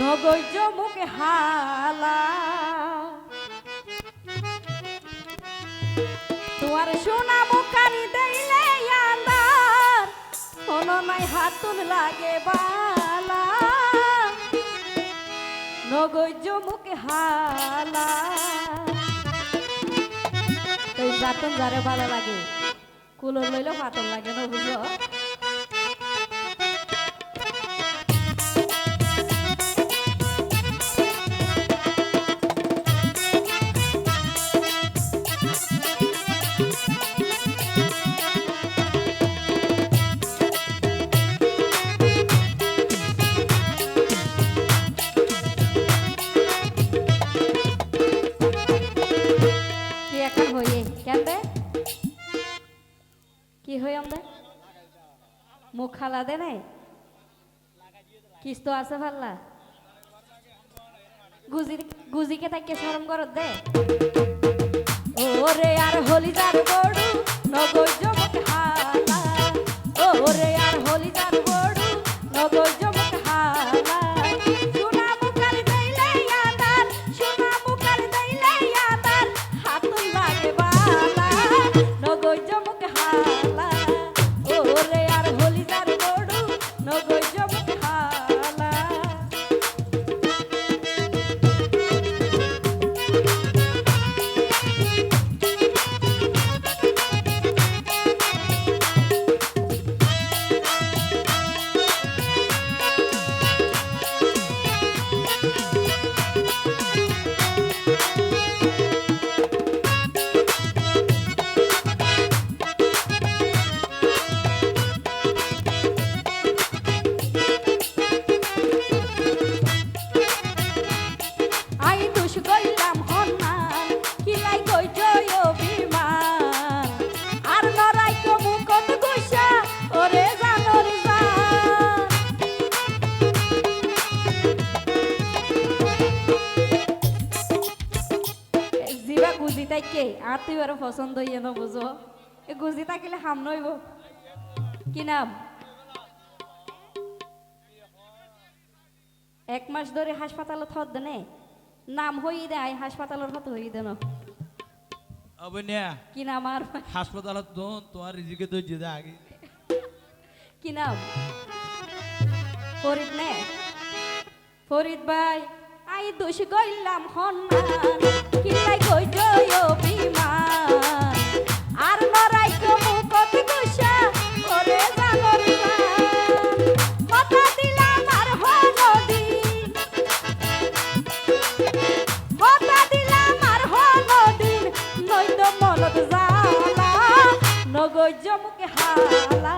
নগৈজ মুখে হালা। তোমার সোনা মুখানি দেইলে আন্দার কোনো নাই হাতুন লাগে বালা। নগৈজ মুখে হালা। তো যাতন যারে ভালো লাগে কুলোর লইলেও পাতন লাগে না বুঝো? মুখ খালা দে নাই? কিস্ত আছে ভাল্লা গুজি গুজিকে তাকে শরম করত দে। ওরে আর হলি যার বড়ু নগজ ওরে আর হলি যার নগজ দুষ কইলাম হন্নান কিলাই কই জয় অভিমান? আর নরাই কো মুকত গুসা ওরে গুজি তাইকে আর তুই আর পছন্দ ইয়ে ন বুঝো? এ গুজি তাকিলে হাম নইব। কি নাম? এক মাস ধরে হাসপাতালত হত দেনে নাম হই দে আই হাসপাতালের হত হই দেন অবন্যা কি নাম আর? হাসপাতাল তো তোমার রিজিকে তো যেতে আগে। কি নাম? ফরিদ নে। ফরিদ ভাই আই দোষ গইলাম হন কিলাই নগজ মুখে হালা।